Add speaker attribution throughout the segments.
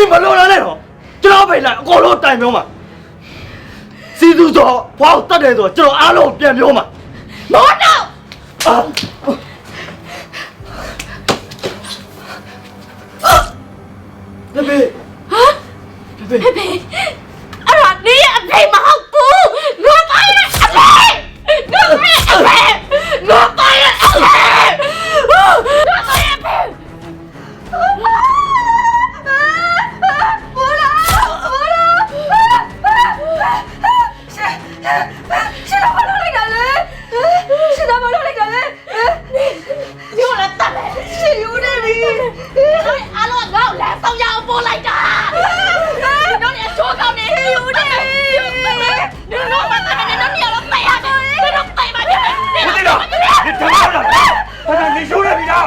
Speaker 1: ဒီမလိုလားနဲ့တော့ကျွန်တော်ဖိတ်လိုက်အကုန်လုံးတိုင်ပြောမှာစီသူဆိုဘွားကိုတတ်တယ်ဆိုကျွန်တော်အားလုံးပြန်ပြောမှာ
Speaker 2: မောတော့
Speaker 1: အာဘေဘေဘေဘေ
Speaker 2: ဖေဖေအဲ့ဒါနေရဲ့အဖေမဟုတ် ရှင်တော်ဘာလုပ်လိုက်တာလဲရှင်တော်ဘာလုပ်လိုက်တာလဲညိုလာတတ်တယ်ရှင်ယူနေပြီအားလုံးငေါ့လာဆောင်ရအောင်ပို့လိုက်တာဒီတော့အချိုးကောင်းနေယူနေဒီတော့မတတ်နဲ့တော့ညတော့ပိုက်ရတယ်ဒီတော့ပိုက်ပါ
Speaker 1: ပြ
Speaker 2: န်ဒီတော့ဒီတော့ဘာလဲနေယူနေပြီလား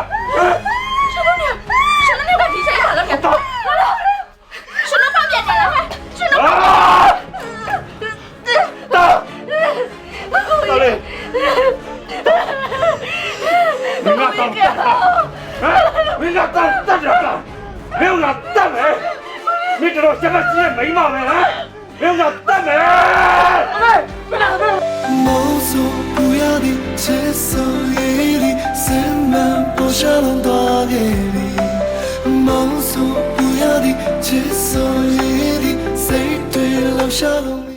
Speaker 1: 你那当干啥？啊，你那当当着干？没有那当没？你知道现在几没嘛没？啊？没有那当没？哎，别打了，别打了。
Speaker 3: 梦诉不要的接受一粒，三万不下龙多给你。梦诉不要的接受一粒，谁对留下了你？